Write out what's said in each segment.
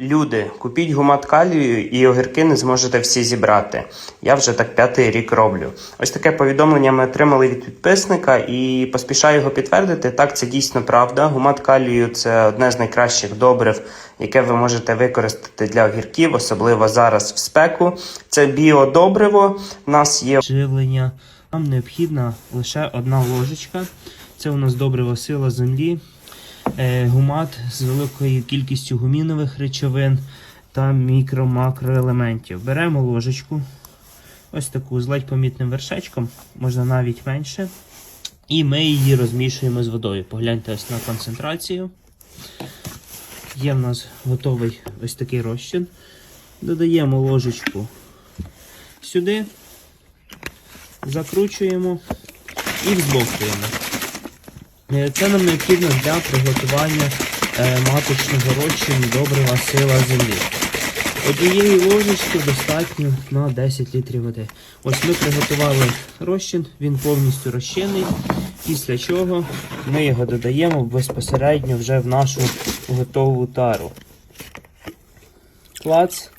Люди, купіть гумат калію і огірки не зможете всі зібрати. Я вже так п'ятий рік роблю. Ось таке повідомлення ми отримали від підписника і поспішаю його підтвердити. Так, це дійсно правда. Гумат калію це одне з найкращих добрив, яке ви можете використати для огірків, особливо зараз в спеку. Це біодобриво. У нас є живлення. Нам необхідна лише одна ложечка. Це у нас добриво сила землі гумат з великою кількістю гумінових речовин та мікро-макроелементів. Беремо ложечку, ось таку з ледь помітним вершечком, можна навіть менше. І ми її розмішуємо з водою. Погляньте ось на концентрацію. Є в нас готовий ось такий розчин. Додаємо ложечку сюди, закручуємо і взбовтуємо. Е, Це нам необхідно для приготування е, маточного розчину добрива сила землі. Однієї ложечки достатньо на 10 літрів води. Ось ми приготували розчин, він повністю розчинний, після чого ми його додаємо безпосередньо вже в нашу готову тару. Клац.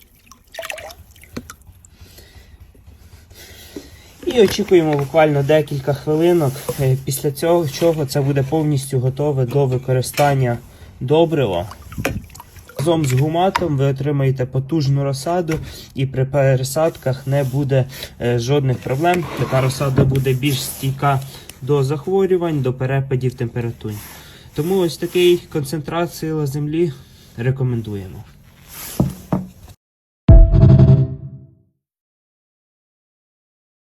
І очікуємо буквально декілька хвилинок. Е, Після цього чого це буде повністю готове до використання добрива. Разом з гуматом ви отримаєте потужну розсаду, і при пересадках не буде е, жодних проблем. Така розсада буде більш стійка до захворювань, до перепадів температур. Тому ось такий концентрат сила землі рекомендуємо.